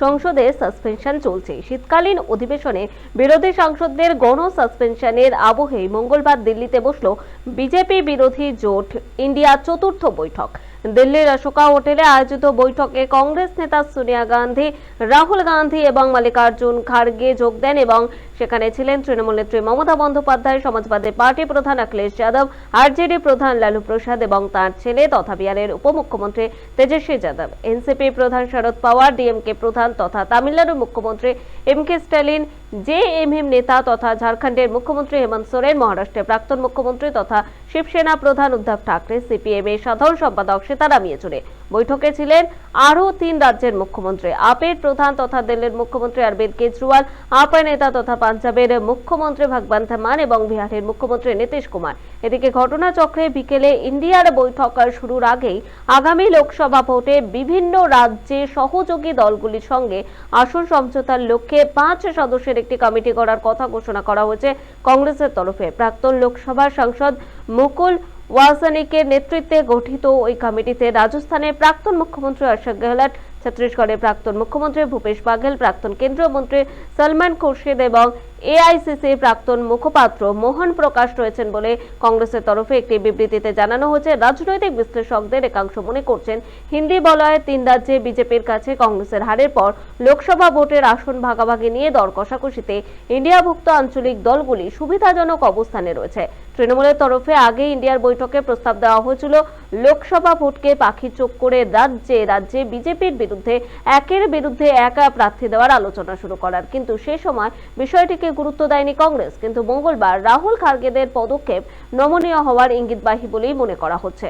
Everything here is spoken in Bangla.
সংসদে সাসপেনশন চলছে। শীতকালীন অধিবেশনে বিরোধী সাংসদদের গণ সাসপেনশনের আবহে মঙ্গলবার দিল্লিতে বসল বিজেপি বিরোধী জোট ইন্ডিয়া চতুর্থ বৈঠক। দিল্লির অশোকা হোটেলে আয়োজিত বৈঠকে কংগ্রেস নেতা সোনিয়া গান্ধী, রাহুল গান্ধী এবং মাল্লিকার্জুন খাড়গে যোগ দেন এবং সেখানে ছিলেন তৃণমূল নেত্রী মমতা বন্দ্যোপাধ্যায়, সমাজবাদী পার্টি প্রধান অখিলেশ যাদব, আরজেডি প্রধান লালু প্রসাদ এবং তার ছেলে তথা বিহারের উপমুখ্যমন্ত্রী তেজস্বী যাদব। এনসিপি প্রধান শরদ পাওয়ার, ডিএমকে প্রধান তথা তামিলনাড়ুর মুখ্যমন্ত্রী এম কে স্ট্যালিন, জেএমএম নেতা তথা ঝাড়খণ্ডের মুখ্যমন্ত্রী হেমন্ত সোরেন, মহারাষ্ট্রের প্রাক্তন মুখ্যমন্ত্রী তথা শিবসেনা প্রধান উদ্ধব ঠাকরে সিপিএম এর সাধারণ সম্পাদক সীতারাম ইয়েচুরি। বৈঠকে ছিলেন আরও তিন রাজ্যের মুখ্যমন্ত্রী। আপের প্রধান তথা দিল্লির মুখ্যমন্ত্রী অরবিন্দ কেজরিওয়াল, আপের নেতা তথা পাঞ্জাবের মুখ্যমন্ত্রী ভগবন্ত মান এবং বিহারের মুখ্যমন্ত্রী নীতিশ কুমার। এদিকে ঘটনাচক্রে বিকেলে ইন্ডিয়ার বৈঠক শুরুর আগেই আগামী লোকসভা ভোটে বিভিন্ন রাজ্যে সহযোগী দলগুলির সঙ্গে আসন সমঝোতার লক্ষ্যে পাঁচ সদস্যের একটি কমিটি করার কথা ঘোষণা করা হয়েছে কংগ্রেসের তরফে। প্রাক্তন লোকসভা সাংসদ মুকুল ওয়াসানিকের নেতৃত্বে গঠিত ওই কমিটিতে রাজস্থানের প্রাক্তন মুখ্যমন্ত্রী অশোক গেহলট ছত্তিশগড়ের প্রাক্তন মুখ্যমন্ত্রী ভূপেশ বাঘেল প্রাক্তন কেন্দ্রীয় মন্ত্রী সলমান খুরশিদ এবং এআইসিসির প্রাক্তন মুখপাত্র মোহন প্রকাশ রয়েছেন বলে কংগ্রেসের তরফে একটি বিবৃতিতে জানানো হয়েছে, রাজনৈতিক বিশ্লেষকদের একাংশ মনে করছেন, হিন্দি বলয়ে তিন রাজ্যে বিজেপির কাছে কংগ্রেসের হারের পর লোকসভা ভোটের আসন ভাগাভাগি নিয়ে দর কষাকষিতে ইন্ডিয়াভুক্ত আঞ্চলিক দলগুলি সুবিধাজনক অবস্থানে রয়েছে। তৃণমূলের তরফে আগে ইন্ডিয়ার বৈঠকে প্রস্তাব দেওয়া হয়েছিল, লোকসভা ভোটকে পাখি চোখ করে রাজ্যে রাজ্যে বিজেপির বিরুদ্ধে, একের বিরুদ্ধে একা প্রার্থী দেওয়ার আলোচনা শুরু করার। কিন্তু সে সময় বিষয়টিকে গুরুত্ব দেয়নি কংগ্রেস, কিন্তু মঙ্গলবার রাহুল খার্গেদের পদক্ষেপ নমনীয় হওয়ার ইঙ্গিতবাহী বলেই মনে করা হচ্ছে।